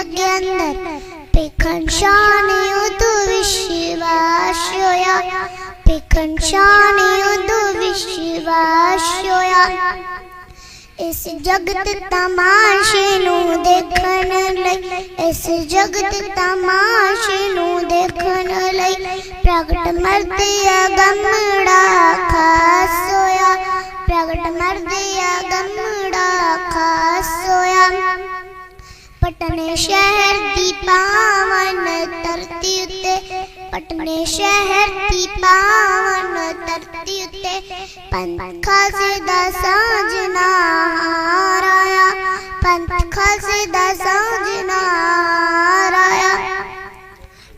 यज्ञ अंदर पेखन शान युद्ध विश्वास होया पेखन शान युद्ध विश्वास होया ਇਸ ਜਗਤ ਤਮਾਸ਼ੇ ਨੂੰ ਦੇਖਣ ਲਈ ਇਸ ਜਗਤ ਤਮਾਸ਼ੇ ਨੂੰ ਦੇਖਣ ਲਈ ਪ੍ਰਗਟ ਮਰਦਿਆ ਗਮੜਾ ਖਾਸ ਹੋਇਆ ਪ੍ਰਗਟ ਮਰਦਿਆ ਗਮ पटने शहर दी पावन धरती उते। पटने शहर दी पावन धरती उते। पंथ खालसे दा राया पंथ खालसे दा राया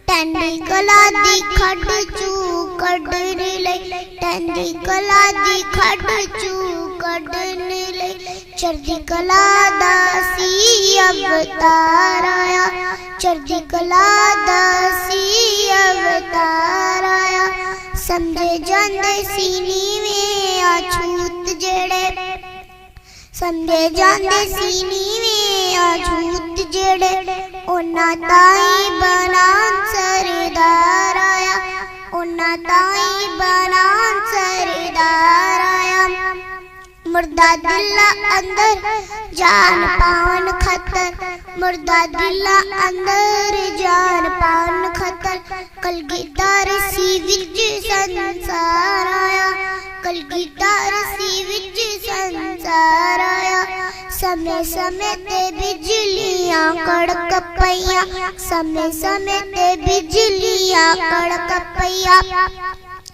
टंडी कला दी खड चू कढने लई। टंडी कला दी खड चू कढने ਚੜ੍ਹਦੀ ਕਲਾ ਦਾ ਸੀ ਅਵਤਾਰ ਆਇਆ। ਚੜ੍ਹਦੀ ਕਲਾ ਦਾ ਸੀ ਅਵਤਾਰ ਆਇਆ। ਸਮਝੇ ਜਾਂਦੇ ਸੀ ਨੀਵੇਂ ਆ ਛੂਤ ਜਿਹੜੇ। ਸਮਝੇ ਜਾਂਦੇ ਸੀ ਨੀਵੇਂ ਆ ਝੂਠ ਜਿਹੜੇ। ਉਹਨਾਂ ਦਾ ਬਣਾ ਸਰਦਾਰ ਆਇਆ। ਉਹਨਾਂ ਦਾ ਬਣਾ ਸਰਦਾਰ मुर्दा दिला अंदर, जान पावन खतर। मुर्दा दिला अंदर, जान पावन खतर। कल कलगीदार सी विच संसार आया। कल कलगीदार सी विच संसार आया। समय समय ते बिजलिया कड़क पैया समय समय ते बिजलिया कड़क पैया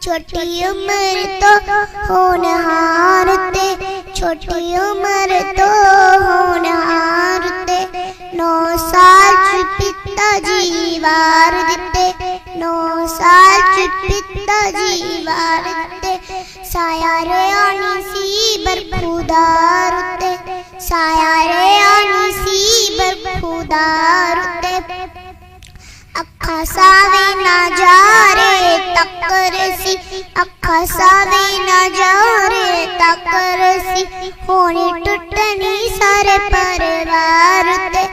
छोटी उम्र तो होनहार छोटी उम्र तो होनहार ते, नौ साल च पिता जी वार दिते, नौ साल च पिता जी वार दिते, साया रे आनी सी बरखुदार ते, साया आनी सी बरखुदार ते। अखा सावे ना जा तकर सी, अखा सावे ना जा तकर ਸੀ ਹੋਣੀ ਟੁੱਟਣੀ ਸਾਰੇ ਪਰਿਵਾਰ ਤੇ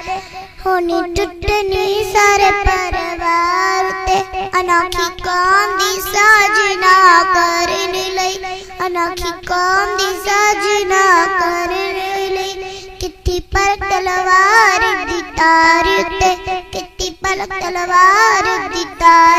ਹੋਣੀ ਟੁੱਟਣੀ ਸਾਰੇ ਪਰਿਵਾਰ ਤੇ ਅਨੋਖੀ ਕੌਮ ਦੀ ਸਾਜਨਾ ਕਰਨ ਲਈ। ਅਨੋਖੀ ਕੌਮ ਦੀ ਸਾਜਨਾ ਕਰਨ ਲਈ। ਕਿੱਥੀ ਪਰ ਤਲਵਾਰ ਦੀ ਤਾਰ ਤੇ ਕਿੱਥੀ ਪਰ ਤਲਵਾਰ ਦੀ ਤਾਰ